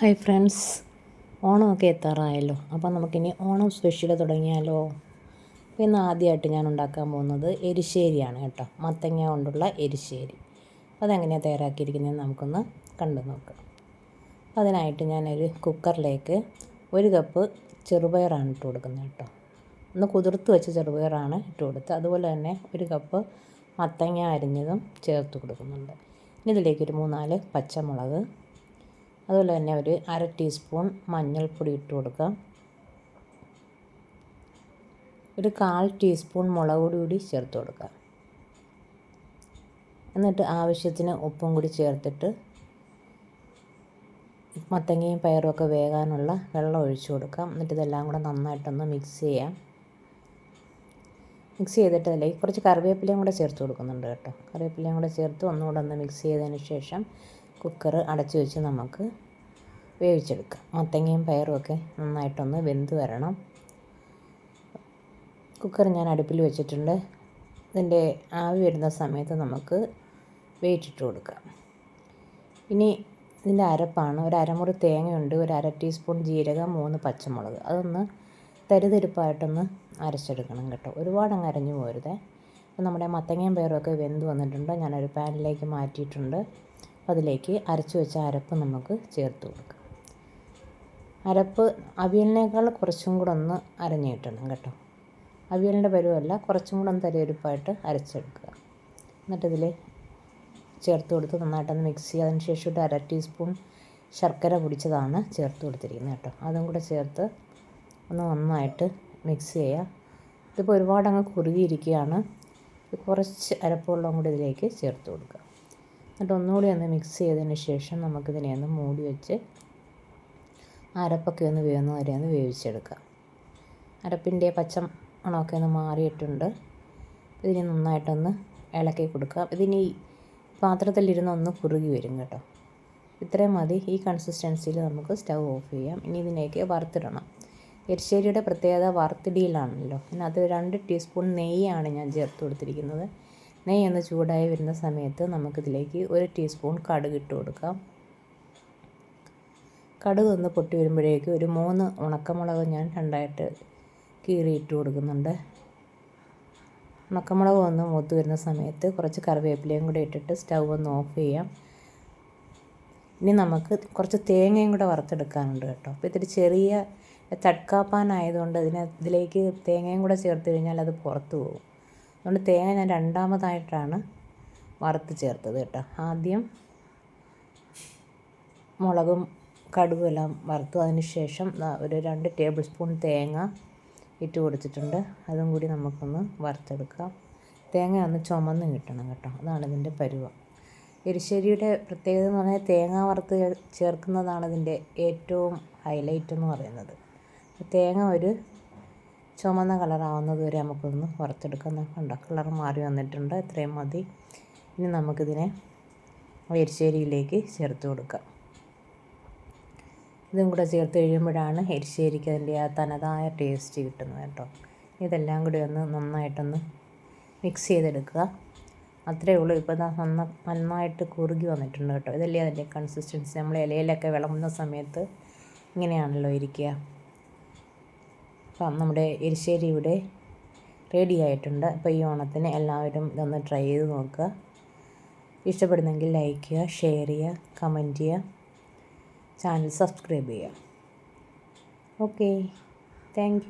Hi friends ഓണമൊക്കെ എത്താറായല്ലോ. അപ്പോൾ നമുക്കിനി ഓണം സ്പെഷ്യൽ തുടങ്ങിയാലോ? ഇന്ന് ആദ്യമായിട്ട് ഞാൻ ഉണ്ടാക്കാൻ പോകുന്നത് എരിശ്ശേരിയാണ് കേട്ടോ. മത്തങ്ങ കൊണ്ടുള്ള എരിശ്ശേരി. അതെങ്ങനെയാണ് തയ്യാറാക്കിയിരിക്കുന്നതെന്ന് നമുക്കൊന്ന് കണ്ടു നോക്കാം. അതിനായിട്ട് ഞാനൊരു കുക്കറിലേക്ക് ഒരു കപ്പ് ചെറുപയറാണ് ഇട്ട് കൊടുക്കുന്നത് കേട്ടോ. ഒന്ന് കുതിർത്ത് വെച്ച ചെറുപയറാണ് ഇട്ട് കൊടുത്തത്. അതുപോലെ തന്നെ ഒരു കപ്പ് മത്തങ്ങ അരിഞ്ഞതും ചേർത്ത് കൊടുക്കുന്നുണ്ട്. ഇനി ഇതിലേക്കൊരു മൂന്നാൽ പച്ചമുളക് അതുപോലെ തന്നെ ഒരു അര ടീസ്പൂൺ മഞ്ഞൾപ്പൊടി ഇട്ട് കൊടുക്കുക. ഒരു കാൽ ടീസ്പൂൺ മുളക് പൊടി കൂടി ചേർത്ത് കൊടുക്കുക. എന്നിട്ട് ആവശ്യത്തിന് ഉപ്പും കൂടി ചേർത്തിട്ട് മത്തങ്ങയും പയറും ഒക്കെ വേകാനുള്ള വെള്ളം ഒഴിച്ചു കൊടുക്കാം എന്നിട്ട് ഇതെല്ലാം കൂടെ നന്നായിട്ടൊന്ന് മിക്സ് ചെയ്യാം മിക്സ് ചെയ്തിട്ട് അതിലേക്ക് കുറച്ച് കറിവേപ്പിലയും കൂടെ ചേർത്ത് കൊടുക്കുന്നുണ്ട് കേട്ടോ. കറിവേപ്പിലയും കൂടെ ചേർത്ത് ഒന്നുകൂടെ ഒന്ന് മിക്സ് ചെയ്തതിന് ശേഷം കുക്കർ അടച്ചു വെച്ച് നമുക്ക് വേവിച്ചെടുക്കാം. മത്തങ്ങയും പയറും ഒക്കെ നന്നായിട്ടൊന്ന് വെന്ത് വരണം. കുക്കർ ഞാൻ അടുപ്പിൽ വെച്ചിട്ടുണ്ട്. ഇതിന്റെ ആവി വരുന്ന സമയത്ത് നമുക്ക് വേവിച്ചിട്ട് കൊടുക്കാം. ഇനി ഇതിന്റെ അരപ്പാണ്. ഒരു അരമുറി തേങ്ങയുണ്ട് ഒരു അര ടീസ്പൂൺ ജീരകം മൂന്ന് പച്ചമുളക്. അതൊന്ന് തരിതരിപ്പായിട്ടൊന്ന് അരച്ചെടുക്കണം കേട്ടോ. ഒരുപാട് അങ്ങ് അരഞ്ഞു പോരുതേ. നമ്മുടെ മത്തങ്ങയും പയറും ഒക്കെ വെന്ത് വന്നിട്ടുണ്ട്. ഞാനൊരു പാനിലേക്ക് മാറ്റിയിട്ടുണ്ട്. അതിലേക്ക് അരച്ചു വെച്ച അരപ്പ് നമുക്ക് ചേർത്ത് കൊടുക്കാം. അരപ്പ് അവിയലിനേക്കാൾ കുറച്ചും കൂടെ ഒന്ന് അരഞ്ഞു കിട്ടണം കേട്ടോ. അവിയലിന്റെ പരുവല്ല കുറച്ചും കൂടെ ഒന്ന് തരിയരിപ്പായിട്ട് അരച്ചെടുക്കുക. എന്നിട്ടിതിൽ ചേർത്ത് കൊടുത്ത് നന്നായിട്ടൊന്ന് മിക്സ് ചെയ്യുക. അതിന് ശേഷം ഒരു അര ടീസ്പൂൺ ശർക്കര പൊടിച്ചതാണ് ചേർത്ത് കൊടുത്തിരിക്കുന്നത് കേട്ടോ. അതും കൂടെ ചേർത്ത് ഒന്ന് നന്നായിട്ട് മിക്സ് ചെയ്യുക. ഇതിപ്പോൾ ഒരുപാട് അങ്ങ് കുറുകിയിരിക്കുകയാണ് കുറച്ച് അരപ്പുള്ളതും കൂടി ഇതിലേക്ക് ചേർത്ത് കൊടുക്കുക. എന്നിട്ട് ഒന്നുകൂടി ഒന്ന് മിക്സ് ചെയ്തതിന് ശേഷം നമുക്കിതിനെ ഒന്ന് മൂടി വെച്ച് അരപ്പൊക്കെ ഒന്ന് വേവുന്ന വരെ ഒന്ന് വേവിച്ചെടുക്കുക അരപ്പിന്റെ പച്ച മണമൊക്കെ ഒന്ന് മാറിയിട്ടുണ്ട്. ഇതിനെ നന്നായിട്ടൊന്ന് ഇളക്കി കൊടുക്കുക ഇതിന് പാത്രത്തിലിരുന്ന് ഒന്ന് കുറുകി വരും കേട്ടോ. ഇത്രയും മതി. ഈ കൺസിസ്റ്റൻസിയിൽ നമുക്ക് സ്റ്റൗ ഓഫ് ചെയ്യാം. ഇനി ഇതിനേക്ക് വറുത്തിടണം. എരിശ്ശേരിയുടെ പ്രത്യേകത വറുത്തിടിയിലാണല്ലോ. അത് രണ്ട് ടീസ്പൂൺ നെയ്യാണ് ഞാൻ ചേർത്ത് കൊടുത്തിരിക്കുന്നത്. നെയ്യ് ഒന്ന് ചൂടായി വരുന്ന സമയത്ത് നമുക്കിതിലേക്ക് ഒരു ടീസ്പൂൺ കടുക് ഇട്ട് കൊടുക്കാം. കടുക് ഒന്ന് പൊട്ടി വരുമ്പോഴേക്കും ഒരു മൂന്ന് ഉണക്കമുളക് ഞാൻ രണ്ടായിട്ട് കീറി ഇട്ട് കൊടുക്കുന്നുണ്ട്. ഉണക്കമുളക് ഒന്ന് മൂത്ത് വരുന്ന സമയത്ത് കുറച്ച് കറിവേപ്പിലയും കൂടെ ഇട്ടിട്ട് സ്റ്റൗ ഒന്ന് ഓഫ് ചെയ്യാം. ഇനി നമുക്ക് കുറച്ച് തേങ്ങയും കൂടെ വറുത്തെടുക്കാനുണ്ട് കേട്ടോ. അപ്പോൾ ഇത്തിരി ചെറിയ ചട്കാപ്പാനായതുകൊണ്ട് ഇതിനെ ഇതിലേക്ക് തേങ്ങയും കൂടെ ചേർത്ത് കഴിഞ്ഞാൽ അത് പുറത്ത് പോകും. അതുകൊണ്ട് തേങ്ങ ഞാൻ രണ്ടാമതായിട്ടാണ് വറുത്ത് ചേർത്തത് കേട്ടോ. ആദ്യം മുളകും കടുകും എല്ലാം വറുത്തു. അതിന് ശേഷം ഒരു രണ്ട് ടേബിൾ സ്പൂൺ തേങ്ങ ഇട്ട് കൊടുത്തിട്ടുണ്ട്. അതും കൂടി നമുക്കൊന്ന് വറുത്തെടുക്കാം. തേങ്ങ ഒന്ന് ചുമന്ന് കിട്ടണം കേട്ടോ. അതാണ് ഇതിന്റെ പരുവ. എരിശ്ശേരിയുടെ പ്രത്യേകത എന്ന് പറഞ്ഞാൽ തേങ്ങ വറുത്ത് ചേർക്കുന്നതാണ് ഇതിന്റെ ഏറ്റവും ഹൈലൈറ്റ് എന്ന് പറയുന്നത്. തേങ്ങ ഒരു ചുമന്ന കളറാവുന്നത് വരെ നമുക്കൊന്ന് വറുത്തെടുക്കുന്ന കണ്ടോ? കളർ മാറി വന്നിട്ടുണ്ട്. ഇത്രയും മതി. ഇനി നമുക്കിതിനെ എരിശ്ശേരിയിലേക്ക് ചേർത്ത് കൊടുക്കാം. ഇതും കൂടെ ചേർത്ത് കഴിയുമ്പോഴാണ് എരിശ്ശേരിക്ക് അതിന്റെ ആ തനതായ ടേസ്റ്റ് കിട്ടുന്നത് കേട്ടോ. ഇതെല്ലാം കൂടി ഒന്ന് നന്നായിട്ടൊന്ന് മിക്സ് ചെയ്തെടുക്കുക. അത്രയേ ഉള്ളൂ. ഇപ്പോൾ നന്ന നന്നായിട്ട് കുറുകി വന്നിട്ടുണ്ട് കേട്ടോ. ഇതല്ലേ അതിന്റെ കൺസിസ്റ്റൻസി നമ്മൾ ഇലയിലൊക്കെ വിളമ്പുന്ന സമയത്ത് ഇങ്ങനെയാണല്ലോ ഇരിക്കുക. നമ്മുടെ എരിശ്ശേരി ഇവിടെ റെഡി ആയിട്ടുണ്ട്. അപ്പോൾ ഈ ഓണത്തിന് എല്ലാവരും ഇതൊന്ന് ട്രൈ ചെയ്ത് നോക്കുക. ഇഷ്ടപ്പെടുന്നെങ്കിൽ ലൈക്ക് ചെയ്യുക ഷെയർ ചെയ്യുക കമന്റ് ചെയ്യുക. ചാനൽ സബ്സ്ക്രൈബ് ചെയ്യുക. Okay thank